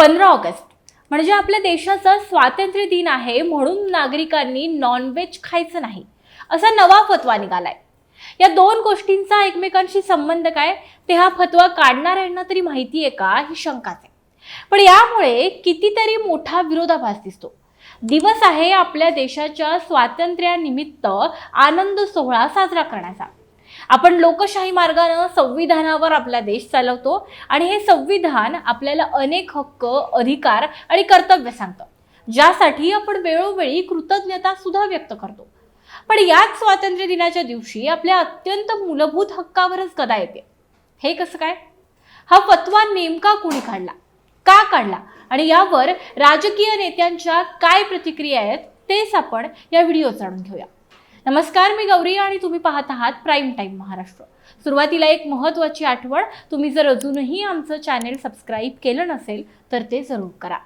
पंधरा ऑगस्ट. म्हणजे आपल्या देशाचा स्वातंत्र्य दिन आहे म्हणून नागरिकांनी नॉनव्हेज खायचं नाही. असा नवा फतवा निघालाय. या दोन गोष्टींचा एकमेकांशी संबंध काय? ते हा फतवा काढणाऱ्यांना तरी माहिती आहे का? ही शंकाच आहे. पण यामुळे कितीतरी मोठा विरोधाभास दिसतो. दिवस आहे आपल्या देशाच्या स्वातंत्र्यानिमित्त आनंद सोहळा साजरा करण्याचा. आपण लोकशाही मार्गानं संविधानावर आपला देश चालवतो आणि हे संविधान आपल्याला अनेक हक्क अधिकार आणि कर्तव्य सांगतं. ज्यासाठी आपण वेळोवेळी कृतज्ञता सुद्धा व्यक्त करतो. पण याच स्वातंत्र्य दिनाच्या दिवशी आपल्या अत्यंत मूलभूत हक्कावरच गदा येते. हे कसं काय? हा फतवा नेमका कुणी काढला? का काढला? आणि यावर राजकीय नेत्यांच्या काय प्रतिक्रिया आहेत तेच आपण या व्हिडिओ जाणून घेऊया. नमस्कार मी गौरी आणि तुम्ही पाहत आहात प्राईम टाईम महाराष्ट्र. सुरुवातीला एक महत्त्वाची आठवण तुम्ही जर अजूनही आमचं चॅनेल सबस्क्राईब केलं नसेल तर ते जरूर करा.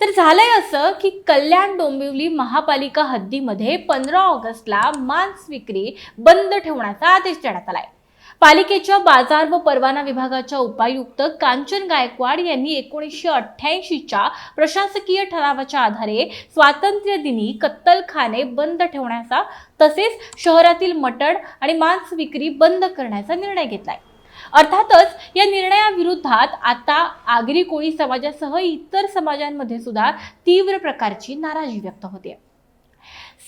तर झालंय असं की कल्याण डोंबिवली महापालिका हद्दीमध्ये पंधरा ऑगस्टला मांस विक्री बंद ठेवण्याचा आदेश देण्यात आलाय. पालिकेच्या बाजार व परवाना विभागाच्या उपायुक्त कांचन गायकवाड यांनी एकोणीसशे अठ्ठ्याऐंशीच्या प्रशासकीय ठरावाच्या आधारे स्वातंत्र्य दिनी कत्तलखाने बंद ठेवण्याचा तसेच शहरातील मटण आणि मांस विक्री बंद करण्याचा निर्णय घेतलाय. अर्थातच या निर्णयाविरोधात आता आगरी कोळी समाजासह इतर समाजांमध्ये सुद्धा तीव्र प्रकारची नाराजी व्यक्त होते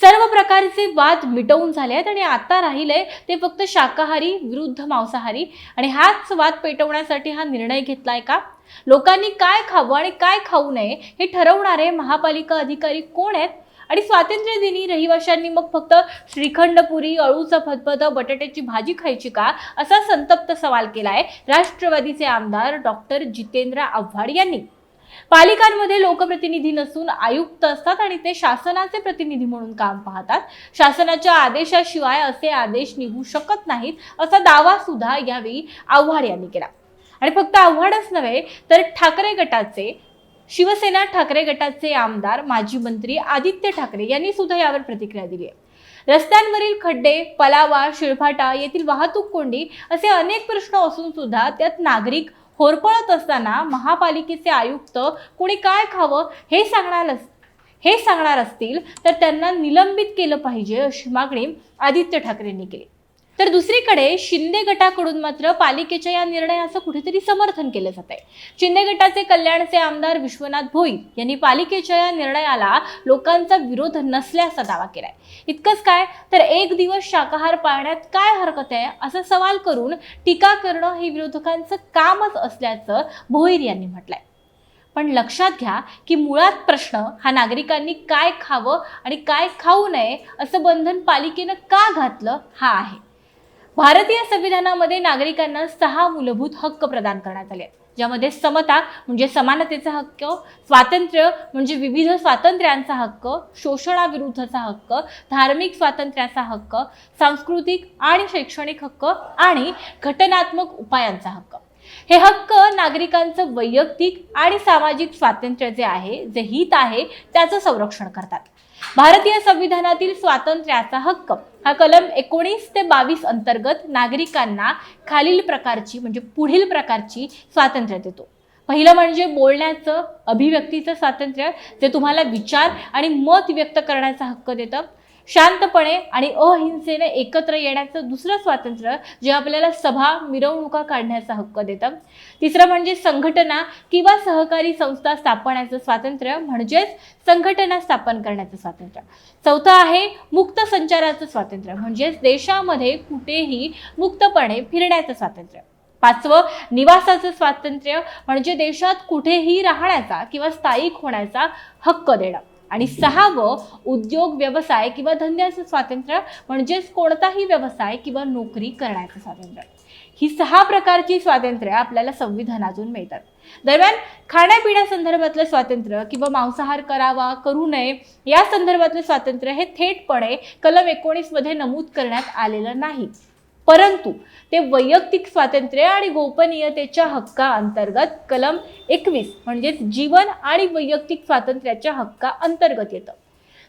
सर्व प्रकारचे वाद मिटवून झाले आहेत आणि आता राहिलंय ते फक्त शाकाहारी विरुद्ध मांसाहारी. आणि हाच वाद पेटवण्यासाठी हा निर्णय घेतलाय का? लोकांनी काय खावं आणि काय खाऊ नये हे ठरवणारे महापालिका अधिकारी कोण आहेत? आणि स्वातंत्र्य दिनी रहिवाशांनी मग फक्त श्रीखंडपुरी अळूचं फतफत बटाट्याची भाजी खायची का? असा संतप्त सवाल केलाय राष्ट्रवादीचे आमदार डॉक्टर जितेंद्र आव्हाड यांनी. पालिकांमध्ये लोकप्रतिनिधी नसून आयुक्त असतात आणि ते शासनाचे प्रतिनिधी म्हणून काम पाहतात. शासनाच्या आदेशाशिवाय असे आदेश निघू शकत नाहीत असा दावा सुद्धा यावेळी आव्हाड यांनी केला. आणि फक्त आव्हाडच नव्हे तर ठाकरे गटाचे शिवसेना ठाकरे गटाचे आमदार माजी मंत्री आदित्य ठाकरे यांनी सुद्धा यावर प्रतिक्रिया दिली आहे. रस्त्यांवरील खड्डे पलावा शिळफाटा येथील वाहतूक कोंडी असे अनेक प्रश्न असून सुद्धा त्यात नागरिक होरपळत असताना महापालिकेचे आयुक्त कुणी काय खावं हे सांगणार अस- हे सांगणार असतील तर त्यांना निलंबित केलं पाहिजे अशी मागणी आदित्य ठाकरेंनी केली. तर दुसरीकडे शिंदे गटाकडून मात्र पालिकेच्या या निर्णयाचं कुठेतरी समर्थन केलं जात आहे शिंदे गटाचे कल्याणचे आमदार विश्वनाथ भोई यांनी पालिकेच्या या निर्णयाला लोकांचा विरोध नसल्याचा दावा केलाय. इतकंच काय तर एक दिवस शाकाहार पाळण्यात काय हरकत आहे असा सवाल करून टीका करणं हे विरोधकांचं कामच असल्याचं भोईर यांनी म्हटलंय. पण लक्षात घ्या की मुळात प्रश्न हा नागरिकांनी काय खावं आणि काय खाऊ नये असं बंधन पालिकेनं का घातलं हा आहे. भारतीय संविधानामध्ये नागरिकांना सहा मूलभूत हक्क प्रदान करण्यात आले आहेत ज्यामध्ये समता म्हणजे समानतेचा हक्क स्वातंत्र्य म्हणजे विविध स्वातंत्र्यांचा हक्क शोषणाविरुद्धचा हक्क धार्मिक स्वातंत्र्याचा हक्क सांस्कृतिक आणि शैक्षणिक हक्क आणि घटनात्मक उपायांचा हक्क. हे हक्क नागरिकांचं वैयक्तिक आणि सामाजिक स्वातंत्र्य जे आहे जे हित आहे त्याचं संरक्षण करतात. भारतीय संविधानातील स्वातंत्र्याचा हक्क हा कलम एकोणीस ते बावीस अंतर्गत नागरिकांना खालील प्रकारची म्हणजे पुढील प्रकारची स्वातंत्र्य देतो. पहिलं म्हणजे बोलण्याचं अभिव्यक्तीचं स्वातंत्र्य जे तुम्हाला विचार आणि मत व्यक्त करण्याचा हक्क देतं. शांतपणे आणि अहिंसेने एकत्र येण्याचं दुसरं स्वातंत्र्य जे आपल्याला सभा मिरवणुका काढण्याचा हक्क देतं. तिसरं म्हणजे संघटना किंवा सहकारी संस्था स्थापण्याचं स्वातंत्र्य म्हणजेच संघटना स्थापन करण्याचं स्वातंत्र्य. चौथं आहे मुक्त संचाराचं स्वातंत्र्य म्हणजेच देशामध्ये कुठेही मुक्तपणे फिरण्याचं स्वातंत्र्य. पाचवं निवासाचं स्वातंत्र्य म्हणजे देशात कुठेही राहण्याचा किंवा स्थायिक होण्याचा हक्क देणं. आणि सहावं उद्योग व्यवसाय किंवा धंद्याचं स्वातंत्र्य म्हणजेच कोणताही व्यवसाय किंवा नोकरी करण्याचं स्वातंत्र्य. ही सहा प्रकारची स्वातंत्र्य आपल्याला संविधानातून मिळतात. दरम्यान खाण्यापिण्यासंदर्भातलं स्वातंत्र्य किंवा मांसाहार करावा करू नये या संदर्भातलं स्वातंत्र्य हे थेटपणे कलम एकोणीसमध्ये नमूद करण्यात आलेलं नाही. परंतु ते वैयक्तिक स्वातंत्र्य आणि गोपनीयतेच्या हक्का अंतर्गत कलम एकवीस म्हणजेच जीवन आणि वैयक्तिक स्वातंत्र्याच्या हक्का अंतर्गत येतं.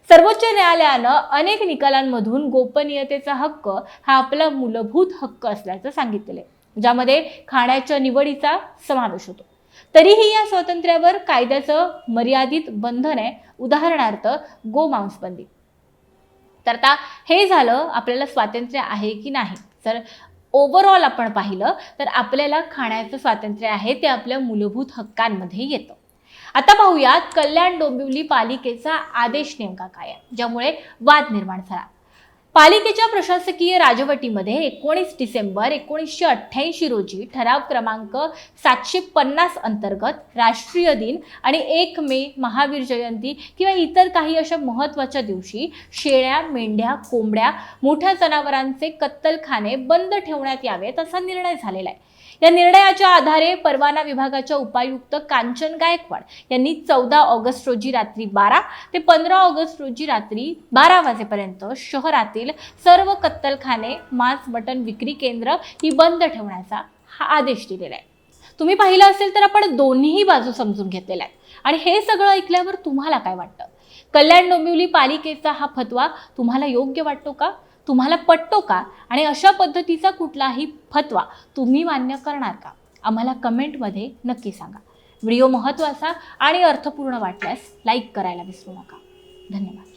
सर्वोच्च न्यायालयानं अनेक निकालांमधून गोपनीयतेचा हक्क हा आपला मूलभूत हक्क असल्याचं सांगितलेलं आहे ज्यामध्ये खाण्याच्या निवडीचा समावेश होतो. तरीही या स्वातंत्र्यावर कायद्याचं मर्यादित बंधन आहे उदाहरणार्थ गोमांसबंदी. तर आता हे झालं आपल्याला स्वातंत्र्य आहे की नाही? तर ओव्हरऑल आपण पाहिलं तर आपल्याला खाण्याचं स्वातंत्र्य आहे ते आपल्या मूलभूत हक्कांमध्ये येतं. आता पाहूयात कल्याण डोंबिवली पालिकेचा आदेश नेमका काय आहे ज्यामुळे वाद निर्माण झाला. पालिकेच्या प्रशासकीय राजवटीमध्ये एकोणीस डिसेंबर एकोणीसशे अठ्ठ्याऐंशी रोजी ठराव क्रमांक सातशे पन्नास अंतर्गत राष्ट्रीय दिन आणि एक मे महावीर जयंती किंवा इतर काही अशा महत्त्वाच्या दिवशी शेळ्या मेंढ्या कोंबड्या मोठ्या जनावरांचे कत्तलखाने बंद ठेवण्यात यावेत असा निर्णय झालेला आहे. या निर्णयाच्या आधारे परवाना विभागाच्या उपायुक्त कांचन गायकवाड यांनी चौदा ऑगस्ट रोजी रात्री बारा ते पंधरा ऑगस्ट रोजी रात्री बारा वाजेपर्यंत शहरातील सर्व कत्तलखाने मांस मटण विक्री केंद्र ही बंद ठेवण्याचा हा आदेश दिलेला आहे. तुम्ही पाहिलं असेल तर आपण दोन्ही बाजू समजून घेतलेल्या आहेत. आणि हे सगळं ऐकल्यावर तुम्हाला काय वाटतं? कल्याण डोंबिवली पालिकेचा हा फतवा तुम्हाला योग्य वाटतो का? तुम्हाला पटतो का? आणि अशा पद्धतीचा कुठलाही फतवा तुम्ही मान्य करणार का? आम्हाला कमेंटमध्ये नक्की सांगा. व्हिडिओ महत्त्वाचा आणि अर्थपूर्ण वाटल्यास लाईक करायला विसरू नका. धन्यवाद.